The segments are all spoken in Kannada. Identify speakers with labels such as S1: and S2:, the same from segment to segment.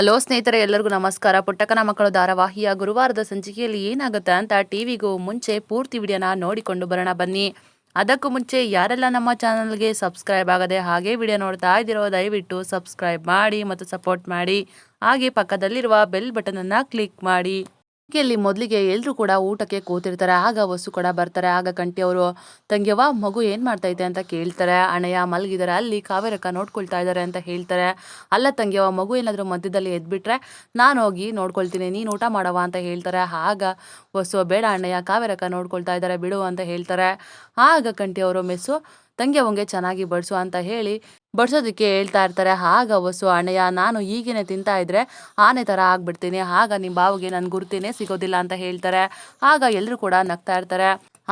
S1: ಹಲೋ ಸ್ನೇಹಿತರೆ, ಎಲ್ಲರಿಗೂ ನಮಸ್ಕಾರ. ಪುಟ್ಟಕನ ಮಕ್ಕಳು ಧಾರಾವಾಹಿಯ ಗುರುವಾರದ ಸಂಚಿಕೆಯಲ್ಲಿ ಏನಾಗುತ್ತೆ ಅಂತ ಟಿವಿಗೂ ಮುಂಚೆ ಪೂರ್ತಿ ವಿಡಿಯೋನ ನೋಡಿಕೊಂಡು ಬರೋಣ ಬನ್ನಿ. ಅದಕ್ಕೂ ಮುಂಚೆ ಯಾರೆಲ್ಲ ನಮ್ಮ ಚಾನಲ್ಗೆ ಸಬ್ಸ್ಕ್ರೈಬ್ ಆಗದೆ ಹಾಗೆ ವಿಡಿಯೋ ನೋಡ್ತಾ ಇದ್ದಿರೋ, ದಯವಿಟ್ಟು ಸಬ್ಸ್ಕ್ರೈಬ್ ಮಾಡಿ ಮತ್ತು ಸಪೋರ್ಟ್ ಮಾಡಿ. ಹಾಗೆ ಪಕ್ಕದಲ್ಲಿರುವ ಬೆಲ್ ಬಟನನ್ನು ಕ್ಲಿಕ್ ಮಾಡಿ. ಇಲ್ಲಿ ಮೊದಲಿಗೆ ಎಲ್ಲರೂ ಕೂಡ ಊಟಕ್ಕೆ ಕೂತಿರ್ತಾರೆ, ಆಗ ವಸು ಕೂಡ ಬರ್ತಾರೆ. ಆಗ ಕಂಟಿ ಅವರು ತಂಗ್ಯವ ಮಗು ಏನು ಮಾಡ್ತೈತೆ ಅಂತ ಕೇಳ್ತಾರೆ. ಅಣ್ಣಯ್ಯ ಮಲಗಿದ್ದಾರೆ ಅಲ್ಲಿ ಕಾವೇರಕ್ಕ ನೋಡ್ಕೊಳ್ತಾ ಇದ್ದಾರೆ ಅಂತ ಹೇಳ್ತಾರೆ. ಅಲ್ಲ ತಂಗ್ಯವ ಮಗು ಏನಾದರೂ ಮಧ್ಯದಲ್ಲಿ ಎದ್ಬಿಟ್ರೆ ನಾನು ಹೋಗಿ ನೋಡ್ಕೊಳ್ತೀನಿ, ನೀನು ಊಟ ಮಾಡವ ಅಂತ ಹೇಳ್ತಾರೆ. ಆಗ ವಸು ಬೇಡ ಅಣ್ಣಯ್ಯ ಕಾವೇರಕ್ಕ ನೋಡ್ಕೊಳ್ತಾ ಇದ್ದಾರೆ ಬಿಡು ಅಂತ ಹೇಳ್ತಾರೆ. ಆಗ ಕಂಟಿ ಅವರು ಮೆಸ್ಸು ತಂಗ್ಯವಂಗೆ ಚೆನ್ನಾಗಿ ಬಡಿಸು ಅಂತ ಹೇಳಿ ಬಡಿಸೋದಕ್ಕೆ ಹೇಳ್ತಾ ಇರ್ತಾರೆ. ಆಗ ವಸು ಅಣ್ಣಯ್ಯ, ನಾನು ಈಗಿನೇ ತಿಂತಾ ಇದ್ರೆ ಆನೆ ಥರ ಆಗ್ಬಿಡ್ತೀನಿ. ಆಗ ನಿಮ್ಮ ಬಾವಿಗೆ ನನ್ನ ಗುರ್ತಿನೇ ಸಿಗೋದಿಲ್ಲ ಅಂತ ಹೇಳ್ತಾರೆ. ಆಗ ಎಲ್ಲರೂ ಕೂಡ ನಗ್ತಾ ಇರ್ತಾರೆ.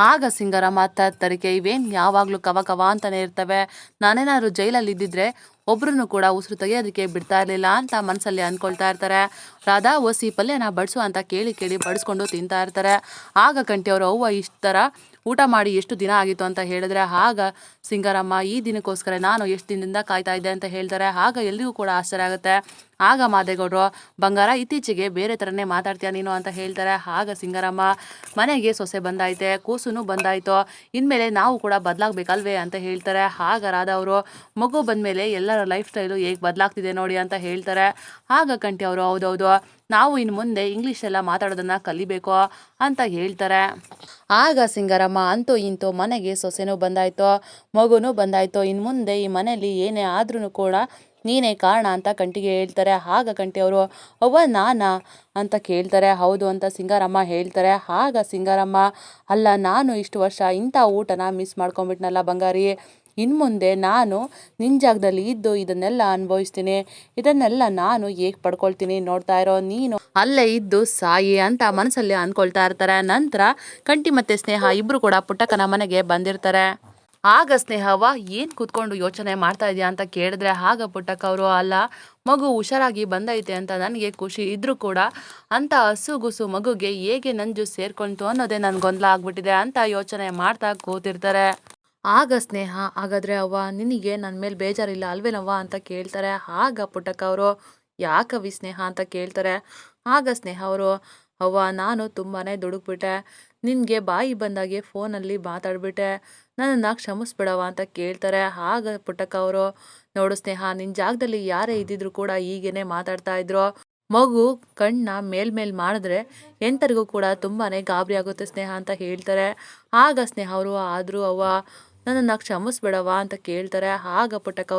S1: ಆಗ ಸಿಂಗರ ಮಾತಾಡ್ತಾರಿಕೆ ಇವೇನು ಯಾವಾಗಲೂ ಕವ ಕವ ಅಂತಲೇ ಇರ್ತವೆ. ನಾನೇನಾದ್ರು ಜೈಲಲ್ಲಿ ಇದ್ದಿದ್ರೆ ಒಬ್ರನ್ನು ಕೂಡ ಉಸಿರು ತೆಗೆಯೋದಕ್ಕೆ ಬಿಡ್ತಾ ಇರಲಿಲ್ಲ ಅಂತ ಮನಸ್ಸಲ್ಲಿ ಅಂದ್ಕೊಳ್ತಾ ಇರ್ತಾರೆ. ರಾಧಾ ಒಸಿ ಪಲ್ಯನ ಬಡಿಸು ಅಂತ ಕೇಳಿ ಕೇಳಿ ಬಡಿಸ್ಕೊಂಡು ತಿಂತಾ ಇರ್ತಾರೆ. ಆಗ ಕಂಠಿ ಅವರು, ಅವ್ವ ಇಷ್ಟು ಊಟ ಮಾಡಿ ಎಷ್ಟು ದಿನ ಆಗಿತ್ತು ಅಂತ ಹೇಳಿದ್ರೆ, ಆಗ ಸಿಂಗಾರಮ್ಮ, ಈ ದಿನಕ್ಕೋಸ್ಕರ ನಾನು ಎಷ್ಟು ದಿನದಿಂದ ಕಾಯ್ತಾ ಇದ್ದೆ ಅಂತ ಹೇಳ್ತಾರೆ. ಆಗ ಎಲ್ರಿಗೂ ಕೂಡ ಆಶ್ಚರ್ಯ ಆಗುತ್ತೆ. ಆಗ ಮಾದೇಗೌಡರು, ಬಂಗಾರ, ಇತ್ತೀಚೆಗೆ ಬೇರೆ ಥರನೇ ಮಾತಾಡ್ತೀಯ ನೀನು ಅಂತ ಹೇಳ್ತಾರೆ. ಆಗ ಸಿಂಗರಮ್ಮ, ಮನೆಗೆ ಸೊಸೆ ಬಂದಾಯ್ತೆ, ಕೂಸುನು ಬಂದಾಯ್ತು. ಇನ್ಮೇಲೆ ನಾವು ಕೂಡ ಬದಲಾಗಬೇಕಲ್ವೇ ಅಂತ ಹೇಳ್ತಾರೆ. ಆಗ ರಾಧ ಅವರು, ಮಗು ಬಂದಮೇಲೆ ಎಲ್ಲರ ಲೈಫ್ ಸ್ಟೈಲು ಹೇಗೆ ಬದಲಾಗ್ತಿದೆ ನೋಡಿ ಅಂತ ಹೇಳ್ತಾರೆ. ಆಗ ಕಂಟಿ ಅವರು, ಹೌದೌದು, ನಾವು ಇನ್ನು ಮುಂದೆ ಇಂಗ್ಲೀಷೆಲ್ಲ ಮಾತಾಡೋದನ್ನ ಕಲಿಬೇಕು ಅಂತ ಹೇಳ್ತಾರೆ. ಆಗ ಸಿಂಗರಮ್ಮ, ಅಂತೂ ಇಂತೂ ಮನೆಗೆ ಸೊಸೆನೂ ಬಂದಾಯ್ತು, ಮಗುನೂ ಬಂದಾಯ್ತು. ಇನ್ನು ಮುಂದೆ ಈ ಮನೆಯಲ್ಲಿ ಏನೇ ಆದ್ರೂ ಕೂಡ ನೀನೇ ಕಾರಣ ಅಂತ ಕಂಟಿಗೆ ಹೇಳ್ತಾರೆ. ಆಗ ಕಂಟಿ ಅವರು, ಅವ್ವ ನಾನಾ ಅಂತ ಕೇಳ್ತಾರೆ. ಹೌದು ಅಂತ ಸಿಂಗಾರಮ್ಮ ಹೇಳ್ತಾರೆ. ಆಗ ಸಿಂಗಾರಮ್ಮ, ಅಲ್ಲ ನಾನು ಇಷ್ಟು ವರ್ಷ ಇಂಥ ಊಟನ ಮಿಸ್ ಮಾಡ್ಕೊಂಬಿಟ್ನಲ್ಲ ಬಂಗಾರಿ. ಇನ್ನು ಮುಂದೆ ನಾನು ನಿನ್ನ ಜಾಗದಲ್ಲಿ ಇದ್ದು ಇದನ್ನೆಲ್ಲ ಅನುಭವಿಸ್ತೀನಿ. ಇದನ್ನೆಲ್ಲ ನಾನು ಹೇಗೆ ಪಡ್ಕೊಳ್ತೀನಿ ನೋಡ್ತಾ ಇರೋ ನೀನು. ಅಲ್ಲೇ ಇದ್ದು ಸಾಯಿ ಅಂತ ಮನಸ್ಸಲ್ಲಿ ಅನ್ಕೊಳ್ತಾ ಇರ್ತಾರೆ. ನಂತರ ಕಂಟಿ ಮತ್ತೆ ಸ್ನೇಹ ಇಬ್ಬರು ಕೂಡ ಪುಟ್ಟಕ್ಕನ ಮನೆಗೆ ಬಂದಿರ್ತಾರೆ. ಆಗ ಸ್ನೇಹವ ಏನು ಕೂತ್ಕೊಂಡು ಯೋಚನೆ ಮಾಡ್ತಾ ಇದೆಯಾ ಅಂತ ಕೇಳಿದ್ರೆ ಆಗ ಪುಟ್ಟಕ್ಕ ಅವರು ಅಲ್ಲ, ಮಗು ಹುಷಾರಾಗಿ ಬಂದೈತೆ ಅಂತ ನನಗೆ ಖುಷಿ ಇದ್ರೂ ಕೂಡ ಅಂತ ಹಸುಗುಸು ಮಗುಗೆ ಹೇಗೆ ನಂಜು ಸೇರ್ಕೊಳ್ತು ಅನ್ನೋದೇ ನನ್ನ ಗೊಂದಲ ಆಗ್ಬಿಟ್ಟಿದೆ ಅಂತ ಯೋಚನೆ ಮಾಡ್ತಾ ಕೂತಿರ್ತಾರೆ. ಆಗ ಸ್ನೇಹ, ಹಾಗಾದರೆ ಅವ್ವ, ನಿನಗೆ ನನ್ನ ಮೇಲೆ ಬೇಜಾರಿಲ್ಲ ಅಲ್ವೇನವ್ವ? ಅಂತ ಕೇಳ್ತಾರೆ. ಆಗ ಪುಟ್ಟಕ್ಕ ಅವರು, ಯಾಕವಿ ಸ್ನೇಹ? ಅಂತ ಕೇಳ್ತಾರೆ. ಆಗ ಸ್ನೇಹ ಅವರು ಅವ್ವ, ನಾನು ತುಂಬಾನೇ ದುಡುಕ್ಬಿಟ್ಟೆ. ನಿನಗೆ ಬಾಯಿ ಬಂದಾಗೆ ಫೋನಲ್ಲಿ ಮಾತಾಡ್ಬಿಟ್ಟೆ. ನನ್ನನ್ನು ಕ್ಷಮಿಸ್ಬಿಡವ ಅಂತ ಕೇಳ್ತಾರೆ. ಆಗ ಪುಟ್ಟಕ್ಕ ಅವರು, ನೋಡು ಸ್ನೇಹ ನಿನ್ನ ಜಾಗದಲ್ಲಿ ಯಾರೇ ಇದ್ದಿದ್ರು ಕೂಡ ಹೀಗೇನೆ ಮಾತಾಡ್ತಾ ಇದ್ರು. ಮಗು ಕಣ್ಣ ಮೇಲ್ಮೇಲ್ ಮಾಡಿದ್ರೆ ಎಂಟರಿಗೂ ಕೂಡ ತುಂಬಾನೇ ಗಾಬರಿ ಆಗುತ್ತೆ ಸ್ನೇಹ ಅಂತ ಹೇಳ್ತಾರೆ. ಆಗ ಸ್ನೇಹ ಅವರು, ಆದರೂ ಅವ್ವ ನನ್ನನ್ನು ಕ್ಷಮಿಸ್ಬೇಡವಾ ಅಂತ ಕೇಳ್ತಾರೆ. ಆಗ ಪುಟ್ಟಕ್ಕ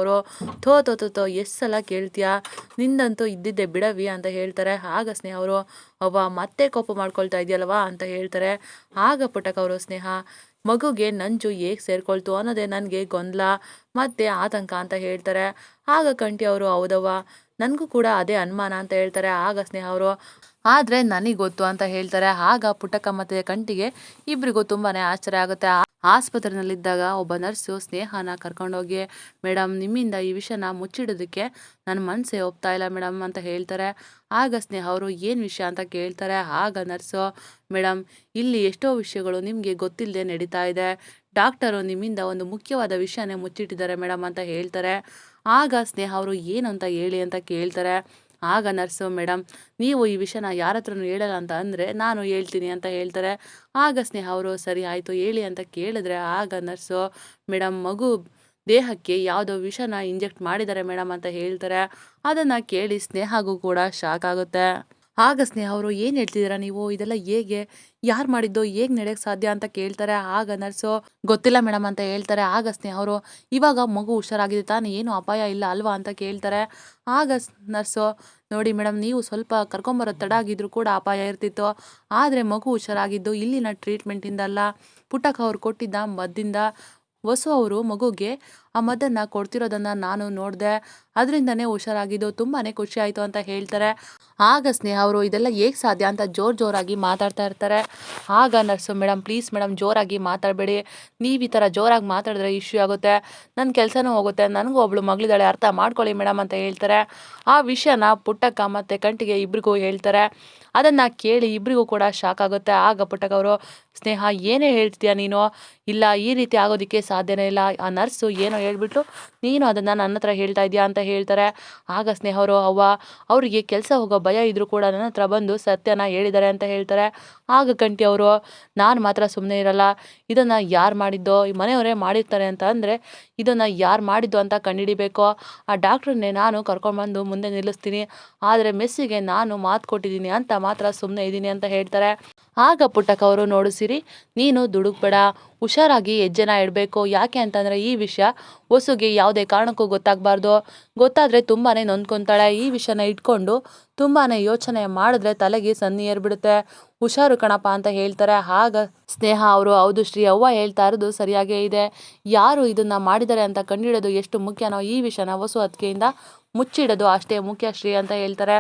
S1: ಥೋ ಥೋ ಥೋ ಥೋ, ಎಷ್ಟು ಸಲ ಕೇಳ್ತೀಯಾ? ನಿಂದಂತೂ ಇದ್ದಿದ್ದೆ ಬಿಡವಿ ಅಂತ ಹೇಳ್ತಾರೆ. ಆಗ ಸ್ನೇಹ ಅವರು, ಅವ್ವ, ಮತ್ತೆ ಕೋಪ ಮಾಡ್ಕೊಳ್ತಾ ಇದೆಯಲ್ವಾ? ಅಂತ ಹೇಳ್ತಾರೆ. ಆಗ ಪುಟ್ಟಕ್ಕ ಅವರು ಸ್ನೇಹ, ಮಗುಗೆ ನಂಜು ಹೇಗೆ ಸೇರ್ಕೊಳ್ತು ಅನ್ನೋದೇ ನನಗೆ ಗೊಂದಲ, ಮತ್ತೆ ಆತಂಕ ಅಂತ ಹೇಳ್ತಾರೆ. ಆಗ ಕಂಟಿ ಅವರು, ಹೌದವ್ವ, ನನಗೂ ಕೂಡ ಅದೇ ಅನುಮಾನ ಅಂತ ಹೇಳ್ತಾರೆ. ಆಗ ಸ್ನೇಹ ಅವರು ಆದರೆ ನನಗೆ ಗೊತ್ತು ಅಂತ ಹೇಳ್ತಾರೆ. ಆಗ ಪುಟ್ಟಕ್ಕ ಮತ್ತೆ ಕಂಟಿಗೆ ಇಬ್ಬರಿಗೂ ತುಂಬಾನೇ ಆಶ್ಚರ್ಯ ಆಗುತ್ತೆ. ಆಸ್ಪತ್ರೆಯಲ್ಲಿದ್ದಾಗ ಒಬ್ಬ ನರ್ಸು ಸ್ನೇಹನ ಕರ್ಕೊಂಡೋಗಿ ಮೇಡಮ್ ನಿಮ್ಮಿಂದ ಈ ವಿಷಯನ ಮುಚ್ಚಿಡೋದಕ್ಕೆ ನನ್ನ ಮನಸ್ಸೇ ಒಪ್ತಾ ಇಲ್ಲ ಮೇಡಮ್ ಅಂತ ಹೇಳ್ತಾರೆ. ಆಗ ಸ್ನೇಹ ಅವರು, ಏನು ವಿಷಯ? ಅಂತ ಕೇಳ್ತಾರೆ. ಆಗ ನರ್ಸು ಮೇಡಮ್ ಇಲ್ಲಿ ಎಷ್ಟೋ ವಿಷಯಗಳು ನಿಮಗೆ ಗೊತ್ತಿಲ್ಲದೆ ನಡೀತಾ ಇದೆ. ಡಾಕ್ಟರು ನಿಮ್ಮಿಂದ ಒಂದು ಮುಖ್ಯವಾದ ವಿಷಯನೇ ಮುಚ್ಚಿಟ್ಟಿದ್ದಾರೆ ಮೇಡಮ್ ಅಂತ ಹೇಳ್ತಾರೆ. ಆಗ ಸ್ನೇಹ ಅವರು, ಏನು ಅಂತ ಹೇಳಿ? ಅಂತ ಕೇಳ್ತಾರೆ. ಆಗ ನರ್ಸು ಮೇಡಮ್ ನೀವು ಈ ವಿಷಯನ ಯಾರ ಹತ್ರನೂ ಹೇಳಲ್ಲ ಅಂತ ಅಂದರೆ ನಾನು ಹೇಳ್ತೀನಿ ಅಂತ ಹೇಳ್ತಾರೆ. ಆಗ ಸ್ನೇಹ ಅವರು, ಸರಿ ಆಯಿತು, ಹೇಳಿ ಅಂತ ಕೇಳಿದ್ರೆ ಆಗ ನರ್ಸು ಮೇಡಮ್ ಮಗು ದೇಹಕ್ಕೆ ಯಾವುದೋ ವಿಷನ ಇಂಜೆಕ್ಟ್ ಮಾಡಿದ್ದಾರೆ ಮೇಡಮ್ ಅಂತ ಹೇಳ್ತಾರೆ. ಅದನ್ನು ಕೇಳಿ ಸ್ನೇಹಗೂ ಕೂಡ ಶಾಕ್ ಆಗುತ್ತೆ. ಆಗ ಸ್ನೇಹ ಅವರು ಏನು ಹೇಳ್ತಿದ್ದೀರಾ ನೀವು? ಇದೆಲ್ಲ ಹೇಗೆ? ಯಾರು ಮಾಡಿದ್ದು ಹೇಗೆ ನಡೆಯಕ್ಕೆ ಸಾಧ್ಯ ಅಂತ ಕೇಳ್ತಾರೆ. ಆಗ ನರ್ಸು, ಗೊತ್ತಿಲ್ಲ ಮೇಡಮ್ ಅಂತ ಹೇಳ್ತಾರೆ. ಆಗ ಸ್ನೇಹ ಅವರು, ಇವಾಗ ಮಗು ಹುಷಾರಾಗಿದೆ, ತಾನೇ ಏನು ಅಪಾಯ ಇಲ್ಲ ಅಲ್ವಾ? ಅಂತ ಕೇಳ್ತಾರೆ. ಆಗ ನರ್ಸು, ನೋಡಿ ಮೇಡಮ್ ನೀವು ಸ್ವಲ್ಪ ಕರ್ಕೊಂಬರೋ ತಡ ಆಗಿದ್ರು ಕೂಡ ಅಪಾಯ ಇರ್ತಿತ್ತು. ಆದರೆ ಮಗು ಹುಷಾರಾಗಿದ್ದು ಇಲ್ಲಿನ ಟ್ರೀಟ್ಮೆಂಟಿಂದಲ್ಲ ಪುಟ್ಟಕ್ಕ ಅವ್ರು ಕೊಟ್ಟಿದ್ದ ಮದ್ದಿಂದ ವಸು ಅವರು ಮಗುಗೆ ಆ ಮದ್ದನ್ನು ಕೊಡ್ತಿರೋದನ್ನು ನಾನು ನೋಡಿದೆ, ಅದರಿಂದನೇ ಹುಷಾರಾಗಿದ್ದು ತುಂಬಾ ಖುಷಿ ಆಯಿತು ಅಂತ ಹೇಳ್ತಾರೆ. ಆಗ ಸ್ನೇಹ ಅವರು ಇದೆಲ್ಲ ಹೇಗೆ ಸಾಧ್ಯ ಅಂತ ಜೋರು ಜೋರಾಗಿ ಮಾತಾಡ್ತಾ ಇರ್ತಾರೆ. ಆಗ ನರ್ಸು ಮೇಡಮ್ ಪ್ಲೀಸ್ ಮೇಡಮ್ ಜೋರಾಗಿ ಮಾತಾಡಬೇಡಿ. ನೀವು ಈ ಥರ ಜೋರಾಗಿ ಮಾತಾಡಿದ್ರೆ ಇಶ್ಯೂ ಆಗುತ್ತೆ. ನನ್ನ ಕೆಲಸನೂ ಹೋಗುತ್ತೆ. ನನಗೂ ಒಬ್ಳು ಮಗಳಿದ್ದಾಳೆ, ಅರ್ಥ ಮಾಡ್ಕೊಳ್ಳಿ ಮೇಡಮ್ ಅಂತ ಹೇಳ್ತಾರೆ. ಆ ವಿಷಯನ ಪುಟ್ಟಕ್ಕ ಮತ್ತು ಕಂಟಿಗೆ ಇಬ್ರಿಗೂ ಹೇಳ್ತಾರೆ. ಅದನ್ನು ಕೇಳಿ ಇಬ್ಬರಿಗೂ ಕೂಡ ಶಾಕ್ ಆಗುತ್ತೆ. ಆಗ ಪುಟ್ಟಕ್ಕ ಅವರು, ಸ್ನೇಹ, ಏನೇ ಹೇಳ್ತೀಯಾ ನೀನು? ಇಲ್ಲ, ಈ ರೀತಿ ಆಗೋದಕ್ಕೆ ಸಾಧ್ಯನೇ ಇಲ್ಲ. ಆ ನರ್ಸು ಏನೋ ಹೇಳ್ಬಿಟ್ಟು, ನೀನು ಅದನ್ನು ನನ್ನ ಹತ್ರ ಹೇಳ್ತಾ ಇದೆಯಾ? ಅಂತ ಹೇಳ್ತಾರೆ. ಆಗ ಸ್ನೇಹವರು, ಅವ್ವ, ಅವರಿಗೆ ಕೆಲಸ ಹೋಗೋ ಭಯ ಇದ್ದರೂ ಕೂಡ ನನ್ನ ಹತ್ರ ಬಂದು ಸತ್ಯನ ಹೇಳಿದ್ದಾರೆ ಅಂತ ಹೇಳ್ತಾರೆ. ಆಗ ಕಂಟಿ ಅವರು, ನಾನು ಮಾತ್ರ ಸುಮ್ಮನೆ ಇರಲ್ಲ. ಇದನ್ನು ಯಾರು ಮಾಡಿದ್ದೋ, ಈ ಮನೆಯವರೇ ಮಾಡಿರ್ತಾರೆ ಅಂತ ಅಂದರೆ, ಇದನ್ನು ಯಾರು ಮಾಡಿದ್ದು ಅಂತ ಕಂಡುಹಿಡಿಬೇಕು. ಆ ಡಾಕ್ಟ್ರನ್ನೇ ನಾನು ಕರ್ಕೊಂಡ್ಬಂದು ಮುಂದೆ ನಿಲ್ಲಿಸ್ತೀನಿ. ಆದರೆ ಮೆಸ್ಸಿಗೆ ನಾನು ಮಾತು ಕೊಟ್ಟಿದ್ದೀನಿ ಅಂತ ಮಾತ್ರ ಸುಮ್ಮನೆ ಇದ್ದೀನಿ ಅಂತ ಹೇಳ್ತಾರೆ. ಆಗ ಪುಟ್ಟಕ್ಕ ಅವರು ನೋಡಿಸಿರಿ, ನೀನು ದುಡುಕ್ಬೇಡ, ಹುಷಾರಾಗಿ ಹೆಜ್ಜೆನ ಇಡಬೇಕು. ಯಾಕೆ ಅಂತಂದರೆ ಈ ವಿಷಯ ಹೊಸುಗೆ ಯಾವುದೇ ಕಾರಣಕ್ಕೂ ಗೊತ್ತಾಗಬಾರ್ದು. ಗೊತ್ತಾದರೆ ತುಂಬಾ ನೊಂದ್ಕೊತಾಳೆ. ಈ ವಿಷಯನ ಇಟ್ಕೊಂಡು ತುಂಬಾ ಯೋಚನೆ ಮಾಡಿದ್ರೆ ತಲೆಗೆ ಸನ್ನಿ ಏರ್ಬಿಡುತ್ತೆ. ಹುಷಾರು ಕಣಪ್ಪ ಅಂತ ಹೇಳ್ತಾರೆ. ಆಗ ಸ್ನೇಹ ಅವರು, ಹೌದು ಶ್ರೀ, ಅವ್ವ ಹೇಳ್ತಾ ಇರೋದು ಸರಿಯಾಗೇ ಇದೆ. ಯಾರು ಇದನ್ನು ಮಾಡಿದ್ದಾರೆ ಅಂತ ಕಂಡುಹಿಡೋದು ಎಷ್ಟು ಮುಖ್ಯನೋ ಈ ವಿಷಯನ ಹೊಸು ಅತ್ತಿಗೆಯಿಂದ ಮುಚ್ಚಿಡೋದು ಅಷ್ಟೇ ಮುಖ್ಯ ಶ್ರೀ ಅಂತ ಹೇಳ್ತಾರೆ.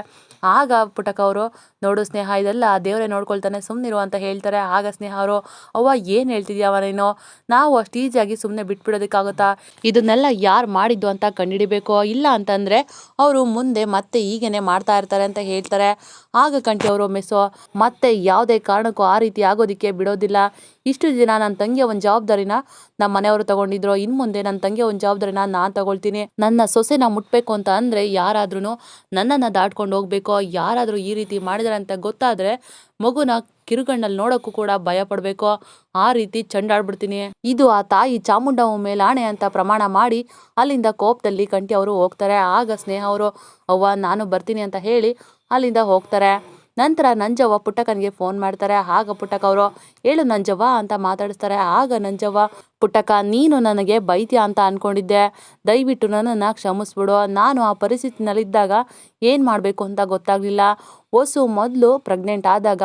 S1: ಆಗ ಪುಟಕ ಅವರು ನೋಡು ಸ್ನೇಹ, ಇದೆಲ್ಲ ದೇವರೇ ನೋಡ್ಕೊಳ್ತಾನೆ ಸುಮ್ಮನಿರು ಅಂತ ಹೇಳ್ತಾರೆ. ಆಗ ಸ್ನೇಹ ಅವರು, ಅವ್ವ ಏನು ಹೇಳ್ತಿದ್ಯಾವ ನೀನು? ನಾವು ಅಷ್ಟು ಈಸಿಯಾಗಿ ಸುಮ್ಮನೆ ಬಿಟ್ಬಿಡೋದಕ್ಕಾಗುತ್ತಾ? ಇದನ್ನೆಲ್ಲ ಯಾರು ಮಾಡಿದ್ದು ಅಂತ ಕಂಡುಹಿಡಿಬೇಕು ಇಲ್ಲ ಅಂತಂದರೆ ಅವರು ಮುಂದೆ ಮತ್ತೆ ಹೀಗೇನೆ ಮಾಡ್ತಾ ಇರ್ತಾರೆ ಅಂತ ಹೇಳ್ತಾರೆ. ಆಗ ಕಂಠಿ ಅವರು ಮೆಸ್ಸು ಮತ್ತೆ ಯಾವುದೇ ಕಾರಣಕ್ಕೂ ಆ ರೀತಿ ಆಗೋದಕ್ಕೆ ಬಿಡೋದಿಲ್ಲ. ಇಷ್ಟು ದಿನ ನನ್ನ ತಂಗಿಯ ಒಂದು ಜವಾಬ್ದಾರಿನ ನಮ್ಮ ಮನೆಯವರು ತಗೊಂಡಿದ್ರು. ಇನ್ನು ಮುಂದೆ ನನ್ನ ತಂಗಿಯ ಒಂದು ಜವಾಬ್ದಾರಿನ ನಾನು ತಗೊಳ್ತೀನಿ. ನನ್ನ ಸೊಸೆನ ಮುಟ್ಬೇಕು ಅಂತ ಅಂದರೆ ಯಾರಾದ್ರೂ ನನ್ನನ್ನು ದಾಟ್ಕೊಂಡು ಹೋಗ್ಬೇಕು. ಯಾರಾದರೂ ಈ ರೀತಿ ಮಾಡಿದಾರೆ ಅಂತ ಗೊತ್ತಾದ್ರೆ ಮಗುನ ಕಿರುಗಣ್ಣಲ್ಲಿ ನೋಡೋಕ್ಕೂ ಕೂಡ ಭಯ ಪಡಬೇಕು. ಆ ರೀತಿ ಚಂಡಾಡ್ಬಿಡ್ತೀನಿ. ಇದು ಆ ತಾಯಿ ಚಾಮುಂಡಮ್ಮ ಮೇಲೆ ಅಂತ ಪ್ರಮಾಣ ಮಾಡಿ ಅಲ್ಲಿಂದ ಕೋಪದಲ್ಲಿ ಕಂಟಿ ಅವರು ಹೋಗ್ತಾರೆ. ಆಗ ಸ್ನೇಹ ಅವರು, ಅವ್ವ, ನಾನು ಬರ್ತೀನಿ ಅಂತ ಹೇಳಿ ಅಲ್ಲಿಂದ ಹೋಗ್ತಾರೆ. ನಂತರ ನಂಜವ್ವ ಪುಟ್ಟಕ್ಕನಿಗೆ ಫೋನ್ ಮಾಡ್ತಾರೆ. ಆಗ ಪುಟ್ಟಕ್ಕ ಅವರು, ಹೇಳು ನಂಜವ್ವ ಅಂತ ಮಾತಾಡಿಸ್ತಾರೆ. ಆಗ ನಂಜವ್ವ, ಪುಟ್ಟಕ್ಕ, ನೀನು ನನಗೆ ಬೈತ್ಯ ಅಂತ ಅಂದ್ಕೊಂಡಿದ್ದೆ ದಯವಿಟ್ಟು ನನ್ನನ್ನು ಕ್ಷಮಿಸ್ಬಿಡು. ನಾನು ಆ ಪರಿಸ್ಥಿತಿನಲ್ಲಿದ್ದಾಗ ಏನು ಮಾಡಬೇಕು ಅಂತ ಗೊತ್ತಾಗಲಿಲ್ಲ. ಓಸು ಮೊದಲು ಪ್ರೆಗ್ನೆಂಟ್ ಆದಾಗ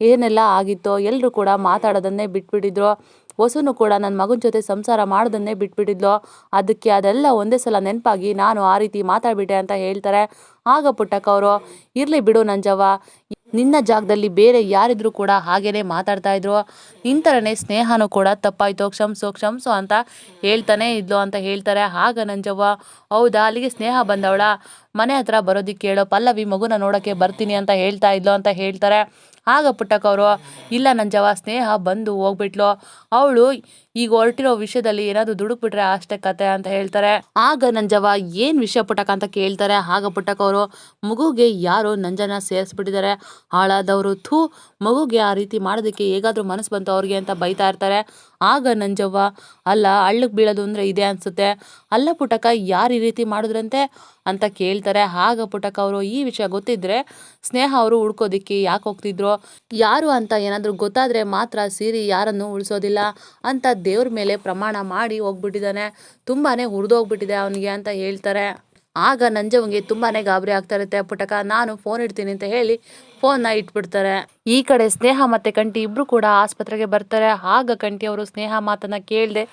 S1: ಏನೆಲ್ಲ ಆಗಿತ್ತೋ ಎಲ್ಲರೂ ಕೂಡ ಮಾತಾಡೋದನ್ನೇ ಬಿಟ್ಬಿಟ್ಟಿದ್ರು. ಹೊಸುನು ಕೂಡ ನನ್ನ ಮಗನ ಜೊತೆ ಸಂಸಾರ ಮಾಡೋದನ್ನೇ ಬಿಟ್ಬಿಟ್ಟಿದ್ಲು. ಅದಕ್ಕೆ ಅದೆಲ್ಲ ಒಂದೇ ಸಲ ನೆನಪಾಗಿ ನಾನು ಆ ರೀತಿ ಮಾತಾಡ್ಬಿಟ್ಟೆ ಅಂತ ಹೇಳ್ತಾರೆ. ಆಗ ಪುಟ್ಟಕ್ಕ ಅವರು ಇರಲಿ ಬಿಡು ನಂಜವ್ವ. ನಿನ್ನ ಜಾಗದಲ್ಲಿ ಬೇರೆ ಯಾರಿದ್ರು ಕೂಡ ಹಾಗೇನೆ ಮಾತಾಡ್ತಾ ಇದ್ರು. ನಿಂತರನೇ ಸ್ನೇಹನೂ ಕೂಡ ತಪ್ಪಾಯ್ತು. ಕ್ಷಮಿಸೋ, ಕ್ಷಮಿಸು ಅಂತ ಹೇಳ್ತಾನೆ ಇದ್ಲು ಅಂತ ಹೇಳ್ತಾರೆ. ಆಗ ನಂಜವ್ವ, ಹೌದಾ, ಅಲ್ಲಿಗೆ ಸ್ನೇಹ ಬಂದವಳ? ಮನೆ ಹತ್ರ ಬರೋದಿಕ್ಕೆ ಹೇಳೋ ಪಲ್ಲವಿ ಮಗುನ ನೋಡೋಕ್ಕೆ ಬರ್ತೀನಿ ಅಂತ ಹೇಳ್ತಾ ಇದ್ಲು ಅಂತ ಹೇಳ್ತಾರೆ. ಆಗ ಪುಟ್ಟಕ್ಕ ಅವರು ಇಲ್ಲ ಜವ ಸ್ನೇಹ ಬಂದು ಹೋಗ್ಬಿಟ್ಲು. ಅವಳು ಈಗ ಹೊರಟಿರೋ ವಿಷಯದಲ್ಲಿ ಏನಾದರೂ ದುಡುಕ್ಬಿಟ್ರೆ ಅಷ್ಟೇ ಕತೆ ಅಂತ ಹೇಳ್ತಾರೆ. ಆಗ ನಂಜವ ಏನ್ ವಿಷಯ ಪುಟಕ ಅಂತ ಕೇಳ್ತಾರೆ. ಆಗ ಪುಟಕ ಅವರು, ಮಗುಗೆ ಯಾರು ನಂಜನ ಸೇರಿಸ್ಬಿಟ್ಟಿದ್ದಾರೆ. ಹಾಳಾದವರು. ಥೂ, ಮಗುಗೆ ಆ ರೀತಿ ಮಾಡೋದಕ್ಕೆ ಹೇಗಾದ್ರೂ ಮನಸ್ಸು ಬಂತು ಅವ್ರಿಗೆ ಅಂತ ಬೈತಾ ಇರ್ತಾರೆ. ಆಗ ನಂಜವ್ವ, ಅಲ್ಲ ಹಳ್ಳಕ್ಕೆ ಬೀಳೋದು ಅಂದರೆ ಇದೆ ಅನಿಸುತ್ತೆ. ಅಲ್ಲ ಪುಟಕ, ಯಾರು ಈ ರೀತಿ ಮಾಡಿದ್ರಂತೆ? ಅಂತ ಕೇಳ್ತಾರೆ. ಆಗ ಪುಟಕ ಅವರು, ಈ ವಿಷಯ ಗೊತ್ತಿದ್ರೆ ಸ್ನೇಹ ಅವರು ಹುಡ್ಕೋದಿಕ್ಕೆ ಯಾಕೆ ಹೋಗ್ತಿದ್ರು? ಯಾರು ಅಂತ ಏನಾದರೂ ಗೊತ್ತಾದರೆ ಮಾತ್ರ ಸೀರಿ ಯಾರನ್ನು ಉಳಿಸೋದಿಲ್ಲ ಅಂತ ದೇವ್ರ ಮೇಲೆ ಪ್ರಮಾಣ ಮಾಡಿ ಹೋಗ್ಬಿಟ್ಟಿದ್ದಾನೆ. ತುಂಬಾ ಹುರಿದೋಗ್ಬಿಟ್ಟಿದೆ ಅವನಿಗೆ ಅಂತ ಹೇಳ್ತಾರೆ. ಆಗ ನಂಜವಂಗೆ ತುಂಬಾ ಗಾಬರಿ ಆಗ್ತಾ ಇರುತ್ತೆ. ಪುಟಕ, ನಾನು ಫೋನ್ ಇಡ್ತೀನಿ ಅಂತ ಹೇಳಿ ಫೋನ್ನ ಇಟ್ಬಿಡ್ತಾರೆ. ಈ ಕಡೆ ಸ್ನೇಹ ಮತ್ತೆ ಕಂಟಿ ಇಬ್ರು ಕೂಡ ಆಸ್ಪತ್ರೆಗೆ ಬರ್ತಾರೆ. ಆಗ ಕಂಟಿ ಅವರು ಸ್ನೇಹ ಮಾತನ್ನ ಕೇಳದೆ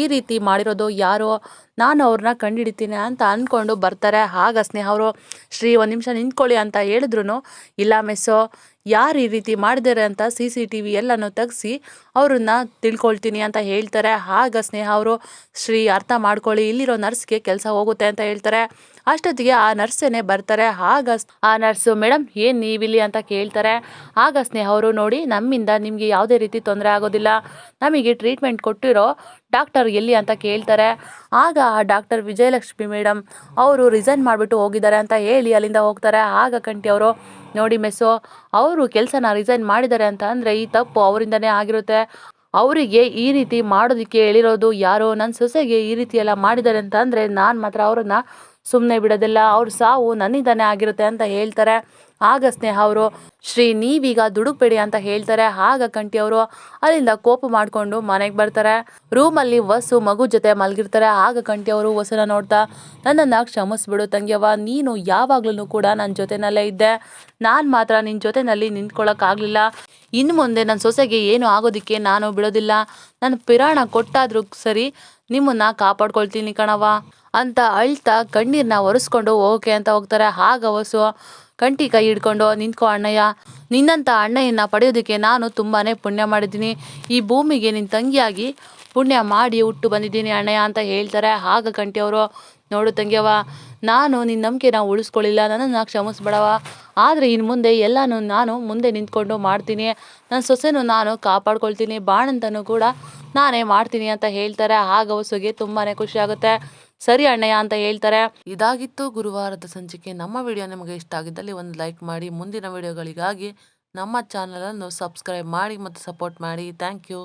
S1: ಈ ರೀತಿ ಮಾಡಿರೋದು ಯಾರೋ ನಾನು ಅವ್ರನ್ನ ಕಂಡುಹಿಡಿತೀನಿ ಅಂತ ಅಂದ್ಕೊಂಡು ಬರ್ತಾರೆ. ಆಗ ಸ್ನೇಹ ಅವರು, ಶ್ರೀ ಒಂದು ನಿಮಿಷ ನಿಂತ್ಕೊಳ್ಳಿ ಅಂತ ಹೇಳಿದ್ರು ಇಲ್ಲ ಮೆಸ್ಸೋ, ಯಾರು ಈ ರೀತಿ ಮಾಡಿದ್ದಾರೆ ಅಂತ ಸಿ ಸಿ ಟಿ ವಿ ಎಲ್ಲನೂ ತೆಗೆಸಿ ಅವ್ರನ್ನ ತಿಳ್ಕೊಳ್ತೀನಿ ಅಂತ ಹೇಳ್ತಾರೆ. ಆಗ ಸ್ನೇಹ ಅವರು, ಶ್ರೀ ಅರ್ಥ ಮಾಡ್ಕೊಳ್ಳಿ, ಇಲ್ಲಿರೋ ನರ್ಸ್ಗೆ ಕೆಲಸ ಹೋಗುತ್ತೆ ಅಂತ ಹೇಳ್ತಾರೆ. ಅಷ್ಟೊತ್ತಿಗೆ ಆ ನರ್ಸೇನೆ ಬರ್ತಾರೆ. ಆಗ ಆ ನರ್ಸು ಮೇಡಮ್ ಏನು ನೀವಿಲ್ಲಿ ಅಂತ ಕೇಳ್ತಾರೆ. ಆಗ ಸ್ನೇಹ ಅವರು, ನೋಡಿ, ನಮ್ಮಿಂದ ನಿಮಗೆ ಯಾವುದೇ ರೀತಿ ತೊಂದರೆ ಆಗೋದಿಲ್ಲ. ನಮಗೆ ಟ್ರೀಟ್ಮೆಂಟ್ ಕೊಟ್ಟಿರೋ ಡಾಕ್ಟರ್ ಎಲ್ಲಿ? ಅಂತ ಕೇಳ್ತಾರೆ. ಆಗ ಡಾಕ್ಟರ್ ವಿಜಯಲಕ್ಷ್ಮಿ ಮೇಡಮ್ ಅವರು ರಿಸೈನ್ ಮಾಡಿಬಿಟ್ಟು ಹೋಗಿದ್ದಾರೆ ಅಂತ ಹೇಳಿ ಅಲ್ಲಿಂದ ಹೋಗ್ತಾರೆ. ಆಗ ಕಂಟಿ ಅವರು, ನೋಡಿ ಮೆಸ್ಸು, ಅವರು ಕೆಲಸನ ರಿಸೈನ್ ಮಾಡಿದ್ದಾರೆ ಅಂತ ಅಂದರೆ ಈ ತಪ್ಪು ಅವರಿಂದನೇ ಆಗಿರುತ್ತೆ. ಅವರಿಗೆ ಈ ರೀತಿ ಮಾಡೋದಕ್ಕೆ ಹೇಳಿರೋದು ಯಾರೋ ನನ್ನ ಸೊಸೆಗೆ ಈ ರೀತಿ ಎಲ್ಲ ಮಾಡಿದ್ದಾರೆ ಅಂತ ಅಂದರೆ ನಾನು ಮಾತ್ರ ಅವರನ್ನು ಸುಮ್ಮನೆ ಬಿಡೋದಿಲ್ಲ, ಅವ್ರ ಸಾವು ನನ್ನಿಂದಾನೆ ಆಗಿರುತ್ತೆ ಅಂತ ಹೇಳ್ತಾರೆ. ಆಗ ಸ್ನೇಹ ಅವರು, ಶ್ರೀ, ನೀವೀಗ ದುಡುಕ್ಬೇಡಿ ಅಂತ ಹೇಳ್ತಾರೆ. ಆಗ ಕಂಟಿ ಅವರು ಅಲ್ಲಿಂದ ಕೋಪ ಮಾಡಿಕೊಂಡು ಮನೆಗೆ ಬರ್ತಾರೆ. ರೂಮಲ್ಲಿ ವಸು ಮಗು ಜೊತೆ ಮಲಗಿರ್ತಾರೆ. ಆಗ ಕಂಟಿ ಅವರು ವಸುನ ನೋಡ್ತಾ, ನನ್ನನ್ನು ಕ್ಷಮಿಸ್ಬಿಡು ತಂಗಿಯವ್ವ. ನೀನು ಯಾವಾಗ್ಲೂ ಕೂಡ ನನ್ನ ಜೊತೆನಲ್ಲೇ ಇದ್ದೆ. ನಾನು ಮಾತ್ರ ನಿನ್ನ ಜೊತೆನಲ್ಲಿ ನಿಂತ್ಕೊಳ್ಳೋಕ್ಕಾಗಲಿಲ್ಲ ಇನ್ನು ಮುಂದೆ ನನ್ನ ಸೊಸೆಗೆ ಏನು ಆಗೋದಕ್ಕೆ ನಾನು ಬಿಡೋದಿಲ್ಲ. ನನ್ನ ಪಿರಾಣ ಕೊಟ್ಟಾದ್ರೂ ಸರಿ ನಿಮ್ಮನ್ನ ಕಾಪಾಡ್ಕೊಳ್ತೀನಿ ಕಣವ ಅಂತ ಅಳ್ತಾ ಕಣ್ಣೀರನ್ನ ಒರೆಸ್ಕೊಂಡು ಓಕೆ ಅಂತ ಹೋಗ್ತಾರೆ. ಹಾಗ ಹೊಸು ಕಂಟಿ ಕೈ ಹಿಡ್ಕೊಂಡು, ನಿಂತ್ಕೊ ಅಣ್ಣಯ್ಯ ನಿನ್ನಂಥ ಅಣ್ಣಯ್ಯನ ಪಡೆಯೋದಕ್ಕೆ ನಾನು ತುಂಬಾ ಪುಣ್ಯ ಮಾಡಿದ್ದೀನಿ. ಈ ಭೂಮಿಗೆ ನಿನ್ನ ತಂಗಿಯಾಗಿ ಪುಣ್ಯ ಮಾಡಿ ಹುಟ್ಟು ಬಂದಿದ್ದೀನಿ ಅಣ್ಣಯ್ಯ ಅಂತ ಹೇಳ್ತಾರೆ. ಆಗ ಕಂಟಿ ಅವರು ನೋಡು ತಂಗಿಯವ್ವ ನಾನು ನಿನ್ನ ನಂಬಿಕೆನ ಉಳಿಸ್ಕೊಳ್ಳಿಲ್ಲ, ನನ್ನನ್ನು ಕ್ಷಮಿಸ್ಬೇಡವ ಆದರೆ ಇನ್ನು ಮುಂದೆ ಎಲ್ಲನೂ ನಾನು ಮುಂದೆ ನಿಂತ್ಕೊಂಡು ಮಾಡ್ತೀನಿ. ನನ್ನ ಸೊಸೆನೂ ನಾನು ಕಾಪಾಡ್ಕೊಳ್ತೀನಿ, ಬಾಣಂತನೂ ಕೂಡ ನಾನೇ ಮಾಡ್ತೀನಿ ಅಂತ ಹೇಳ್ತಾರೆ. ಆಗ ವಸುಗೆ ತುಂಬಾ ಖುಷಿ ಆಗುತ್ತೆ. ಸರಿ ಅಣ್ಣಯ್ಯ ಅಂತ ಹೇಳ್ತಾರೆ. ಇದಾಗಿತ್ತು ಗುರುವಾರದ ಸಂಚಿಕೆ. ನಮ್ಮ ವಿಡಿಯೋ ನಿಮಗೆ ಇಷ್ಟ ಆಗಿದ್ದಲ್ಲಿ ಒಂದು ಲೈಕ್ ಮಾಡಿ. ಮುಂದಿನ ವಿಡಿಯೋಗಳಿಗಾಗಿ ನಮ್ಮ ಚಾನಲನ್ನು ಸಬ್ಸ್ಕ್ರೈಬ್ ಮಾಡಿ ಮತ್ತು ಸಪೋರ್ಟ್ ಮಾಡಿ. Thank you.